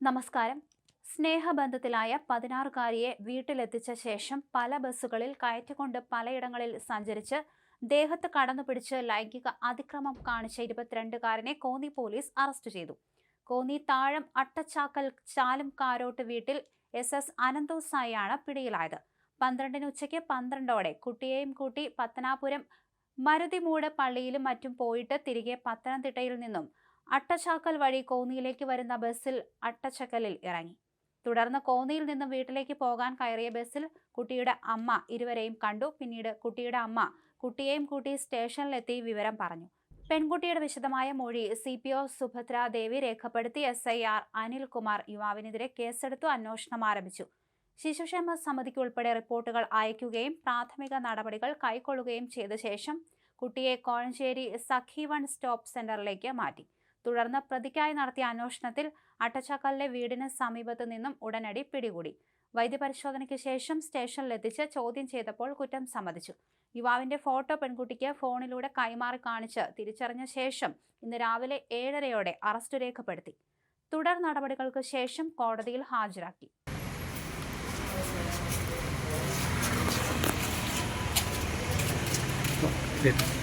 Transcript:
നമസ്കാരം. സ്നേഹബന്ധത്തിലായ പതിനാറുകാരിയെ വീട്ടിലെത്തിച്ച ശേഷം പല ബസ്സുകളിൽ കയറ്റിക്കൊണ്ട് പലയിടങ്ങളിൽ സഞ്ചരിച്ച് ദേഹത്ത് കടന്നുപിടിച്ച് ലൈംഗിക അതിക്രമം കാണിച്ച ഇരുപത്തിരണ്ടുകാരനെ കോന്നി പോലീസ് അറസ്റ്റ് ചെയ്തു. കോന്നി താഴം അട്ടച്ചാക്കൽ ചാലും കാരോട്ട് വീട്ടിൽ എസ് എസ് അനന്തോസായിയാണ് പിടിയിലായത്. പന്ത്രണ്ടിന് ഉച്ചയ്ക്ക് പന്ത്രണ്ടോടെ കുട്ടിയെയും കൂട്ടി പത്തനാപുരം മരുതിമൂട് പള്ളിയിലും മറ്റും പോയിട്ട് തിരികെ പത്തനംതിട്ടയിൽ നിന്നും അട്ടച്ചാക്കൽ വഴി കോന്നിയിലേക്ക് വരുന്ന ബസ്സിൽ അട്ടച്ചക്കലിൽ ഇറങ്ങി. തുടർന്ന് കോന്നിയിൽ നിന്നും വീട്ടിലേക്ക് പോകാൻ കയറിയ ബസ്സിൽ കുട്ടിയുടെ അമ്മ ഇരുവരെയും കണ്ടു. പിന്നീട് കുട്ടിയുടെ അമ്മ കുട്ടിയെയും കൂട്ടി സ്റ്റേഷനിലെത്തി വിവരം പറഞ്ഞു. പെൺകുട്ടിയുടെ വിശദമായ മൊഴി C P O Subhadra Devi രേഖപ്പെടുത്തി. എസ് ഐ ആർ അനിൽകുമാർ യുവാവിനെതിരെ കേസെടുത്തു. അന്വേഷണം ആരംഭിച്ചു. ശിശുക്ഷേമ സമിതിക്ക് ഉൾപ്പെടെ റിപ്പോർട്ടുകൾ അയക്കുകയും പ്രാഥമിക നടപടികൾ കൈക്കൊള്ളുകയും ചെയ്ത ശേഷം കുട്ടിയെ കോഴഞ്ചേരി സഖി വൺ സ്റ്റോപ്പ് സെന്ററിലേക്ക് മാറ്റി. തുടർന്ന് പ്രതിക്കായി നടത്തിയ അന്വേഷണത്തിൽ അട്ടച്ചാക്കലിലെ വീടിന് സമീപത്തു നിന്നും ഉടനടി പിടികൂടി. വൈദ്യപരിശോധനയ്ക്ക് ശേഷം സ്റ്റേഷനിലെത്തിച്ച് ചോദ്യം ചെയ്തപ്പോൾ കുറ്റം സമ്മതിച്ചു. യുവാവിന്റെ ഫോട്ടോ പെൺകുട്ടിക്ക് ഫോണിലൂടെ കൈമാറി കാണിച്ച് തിരിച്ചറിഞ്ഞ ശേഷം ഇന്ന് രാവിലെ ഏഴരയോടെ അറസ്റ്റ് രേഖപ്പെടുത്തി. തുടർ നടപടികൾക്ക് ശേഷം കോടതിയിൽ ഹാജരാക്കി. ശരി.